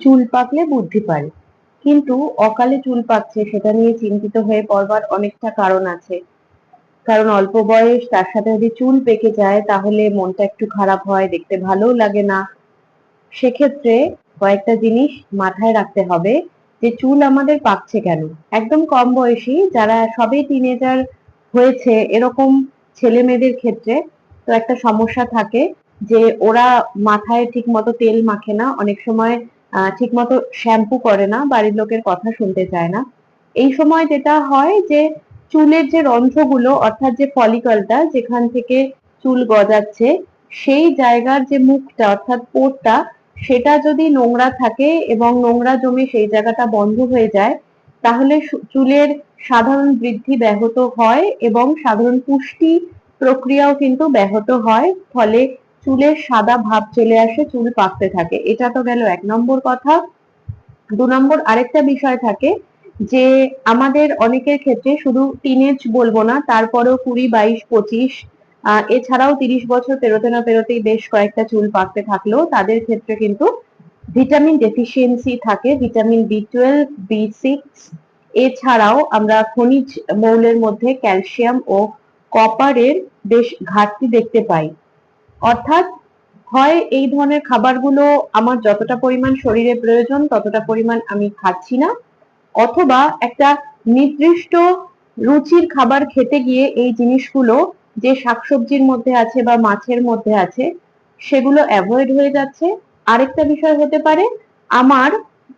চুল পাকলে বুদ্ধি পারে। কিন্তু অকালে চুল পাকছে, সেটা নিয়ে চিন্তিত হয়ে পড়বার অনেকটা কারণ আছে। কারণ অল্প বয়স, তার সাথে যদি চুল পেকে যায়, তাহলে মনটা একটু খারাপ হয়, দেখতে ভালোও লাগে না। সেক্ষেত্রে কয়েকটা জিনিস মাথায় রাখতে হবে যে, চুল আমাদের পাকছে কেন? একদম কম বয়সী, যারা সবে টিনেজার হয়েছে, এরকম ছেলে মেয়েদের ক্ষেত্রে তো একটা সমস্যা থাকে যে, ওরা মাথায় ঠিক মতো তেল মাখে না। অনেক সময় ঠিক মতো শ্যাম্পু করে না, বাড়ির লোকের কথা শুনতে চায় না। এই সময় যেটা হয় যে, চুলের যে রন্ধ্রগুলো, অর্থাৎ যে ফলিকলটা যেখান থেকে চুল গজাচ্ছে, সেই জায়গার যে মুখটা, অর্থাৎ পোটটা সেটা যদি নোংরা থাকে এবং নোংরা জমে সেই জায়গাটা বন্ধ হয়ে যায়, তাহলে চুলের সাধারণ বৃদ্ধি ব্যাহত হয় এবং সাধারণ পুষ্টি প্রক্রিয়াও কিন্তু ব্যাহত হয়। ফলে চুলের সাদা ভাব চলে আসে, চুল পাকতে থাকে। এটা তো গেল এক নম্বর কথা। দু নম্বর আরেকটা বিষয় থাকে যে, আমাদের অনেকের ক্ষেত্রে শুধু টিনেজ বলব না, তারপরেও কুড়ি, বাইশ, পঁচিশ এছাড়াও তিরিশ বছর পেরোতে না পেরোতেই বেশ কয়েকটা চুল পাকতে থাকলেও তাদের ক্ষেত্রে কিন্তু ভিটামিন ডেফিসিয়েন্সি থাকে vitamin B twelve B six এছাড়াও আমরা খনিজ মৌলের মধ্যে ক্যালসিয়াম ও কপারের বেশ ঘাটতি দেখতে পাই। অর্থাৎ হয় এই ধরনের খাবারগুলো আমার যতটা পরিমাণ শরীরে প্রয়োজন, ততটা পরিমাণ আমি খাচ্ছি না। অথবা একটা নির্দিষ্ট রুচির খাবার খেতে গিয়ে এই জিনিসগুলো যে শাকসবজির মধ্যে আছে বা মাছের মধ্যে আছে, সেগুলো অ্যাভয়েড হয়ে যাচ্ছে। আরেকটা বিষয় হতে পারে, আমার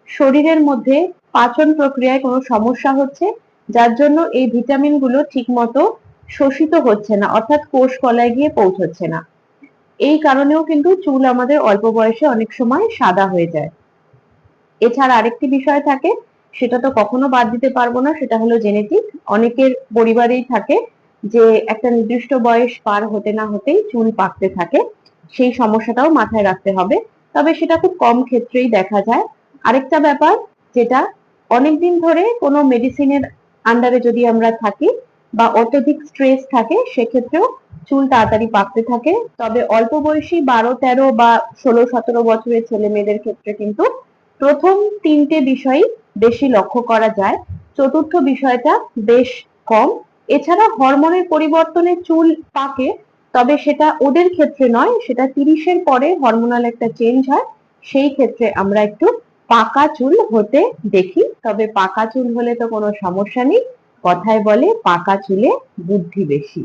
শরীরের মধ্যে পাচন প্রক্রিয়ায় কোনো সমস্যা হচ্ছে, যার জন্য এই ভিটামিনগুলো ঠিক মতো শোষিত হচ্ছে না, অর্থাৎ কোষ কলায় গিয়ে পৌঁছচ্ছে না। এই কারণেও কিন্তু চুল আমাদের অল্প বয়সে অনেক সময় সাদা হয়ে যায়। এছাড়া আরেকটি বিষয় থাকে, সেটা তো কখনো বাদ দিতে পারব না, সেটা হলো জেনেটিক। অনেকের পরিবারেই থাকে যে একটা নির্দিষ্ট বয়স পার হতে না হতেই চুল পাকতে থাকে, সেই সমস্যাটাও মাথায় রাখতে হবে। তবে সেটা খুব কম ক্ষেত্রেই দেখা যায়। আরেকটা ব্যাপার, যেটা অনেকদিন ধরে কোনো মেডিসিনের আন্ডারে যদি আমরা থাকি বা অত্যধিক স্ট্রেস থাকে, সেক্ষেত্রেও চুল তাড়াতাড়ি পাকতে থাকে। তবে অল্প বয়সী বারো, তেরো বা ষোলো, সতেরো বছরের ছেলে মেয়েদের ক্ষেত্রে কিন্তু প্রথম তিনটে বিষয় বেশি লক্ষ্য করা যায়। চতুর্থ বিষয়টা বেশ কম। এছাড়া হরমোনের পরিবর্তনে চুল পাকে, তবে সেটা ওদের ক্ষেত্রে নয়, সেটা তিরিশের পরে হরমোনাল একটা চেঞ্জ হয়। সেই ক্ষেত্রে আমরা একটু পাকা চুল হতে দেখি। তবে পাকা চুল হলে তো কোনো সমস্যা নেই। কথায় বলে পাকা চুলে বুদ্ধি বেশি।